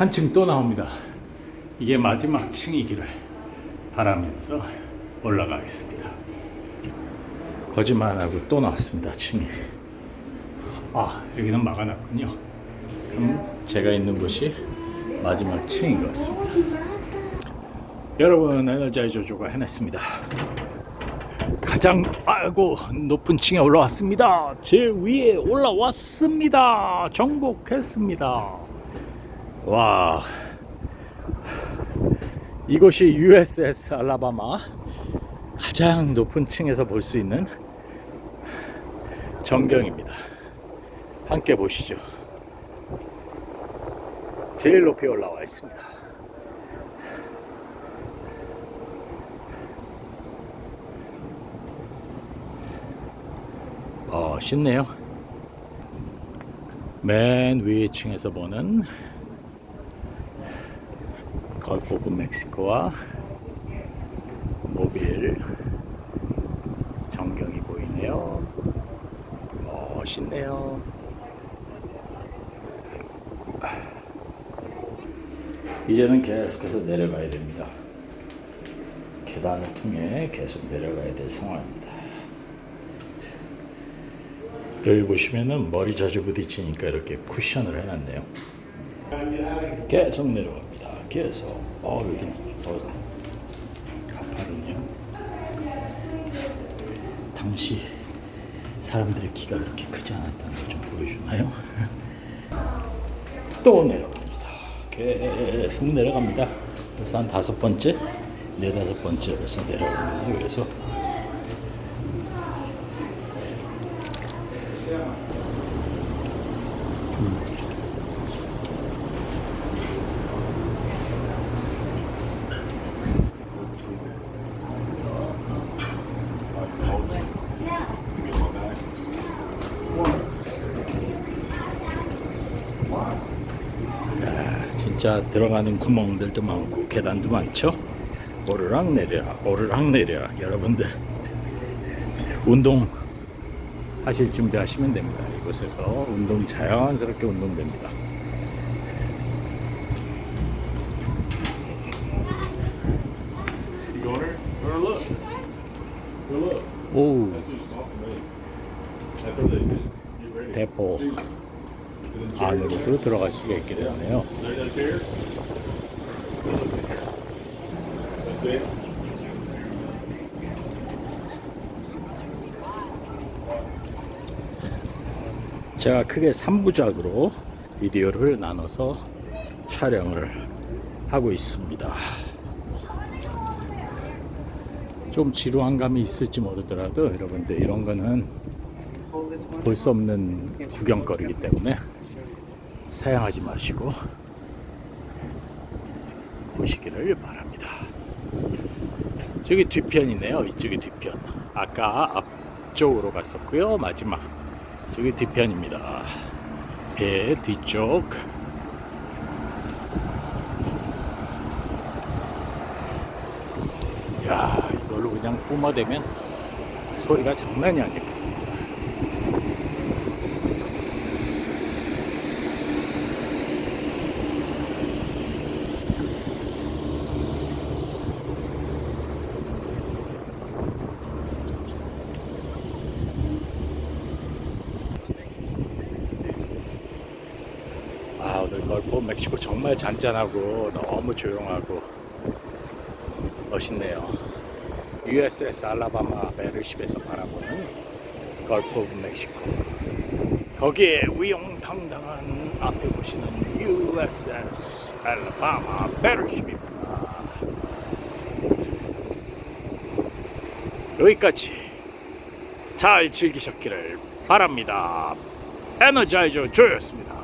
한층 또 나옵니다. 이게 마지막 층이기를 바라면서 올라가겠습니다. 거짓말 안 하고 또 나왔습니다. 층이. 아 여기는 막아놨군요. 그럼 제가 있는 곳이 마지막 층인 것 같습니다. 여러분 에너자이저 조가 해냈습니다. 가장 아이고 높은 층에 올라왔습니다. 제 위에 올라왔습니다. 정복했습니다. 와 이곳이 USS 알라바마 가장 높은 층에서 볼 수 있는 전경입니다. 함께 보시죠. 제일 높이 올라와 있습니다. 어, 쉽네요. 맨 위에 층에서 보는 걸프 오브 멕시코와 모빌 전경이 보이네요. 멋있네요. 이제는 계속해서 내려가야 됩니다. 계단을 통해 계속 내려가야 될 상황입니다. 여기 보시면은 머리 자주 부딪히니까 이렇게 쿠션을 해놨네요. 계속 내려갑 계속. 어 여기 어, 가파른요. 당시 사람들의 키가 그렇게 크지 않았다는 걸 좀 보여주나요? 또 내려갑니다. 계속 내려갑니다. 그래서 한 다섯 번째, 네 다섯 번째 벌써 내려갑니다. 그래서 진짜 들어가는 구멍들도 많고 계단도 많죠. 오르락 내리락 오르락 내리락 여러분들 운동 하실 준비하시면 됩니다. 이곳에서 운동 자연스럽게 운동됩니다. 오. 대포. 안으로도 들어갈 수가 있게 되네요. 제가 크게 3부작으로 비디오를 나눠서 촬영을 하고 있습니다. 좀 지루한 감이 있을지 모르더라도 여러분들 이런 거는 볼 수 없는 구경거리이기 때문에 사양하지 마시고 보시기를 바랍니다. 저기 뒤편이네요. 이쪽이 뒤편. 아까 앞쪽으로 갔었고요. 마지막 저기 뒤편입니다. 배 뒤쪽. 야, 이걸로 그냥 뿜어대면 소리가 장난이 아니겠습니다. 걸프 멕시코 정말 잔잔하고 너무 조용하고 멋있네요. USS 알라바마 배럴십에서 바라보는 걸프 오브 멕시코. 거기에 위용당당한 앞에 보시는 USS 알라바마 배럴십입니다. 여기까지 잘 즐기셨기를 바랍니다. 에너자이저 조였습니다.